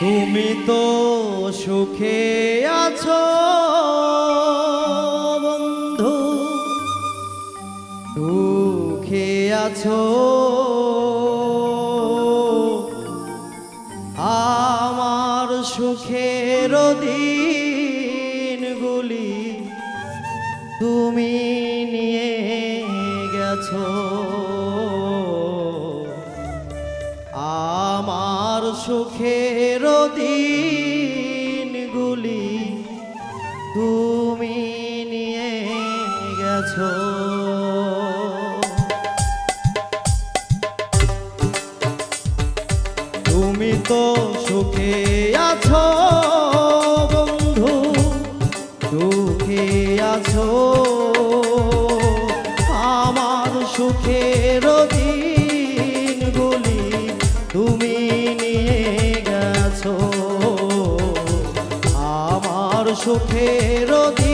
তুমি তো সুখে আছো বন্ধু। দুঃখে আছো। আমার সুখের দিনগুলি তুমি নিয়ে গেছো। আমার সুখের দিনগুলি তুমি নিয়ে গেছ। তুমি তো সুখে আছো। আমার সুখের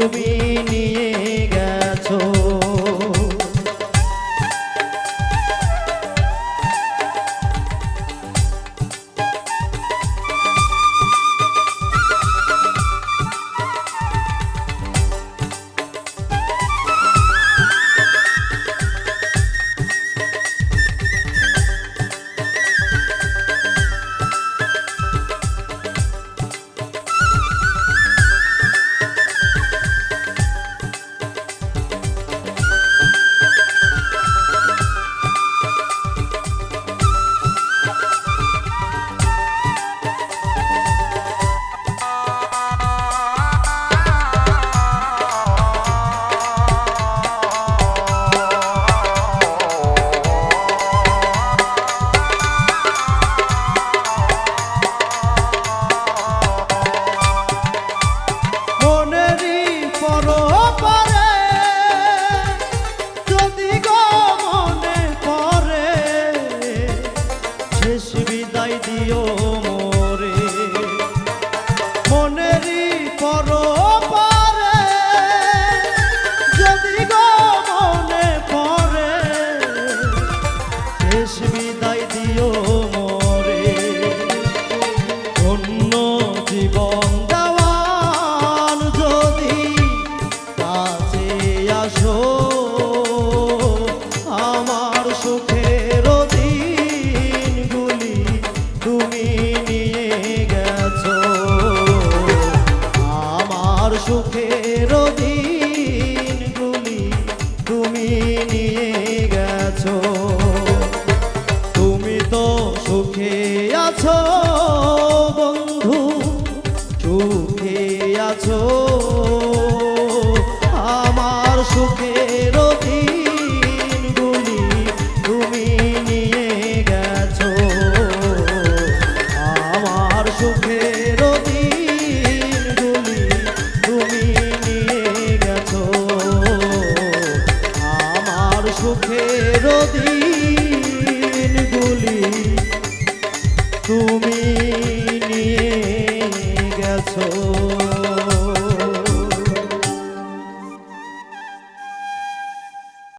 তুমি নিয়ে সুখের দিনগুলি।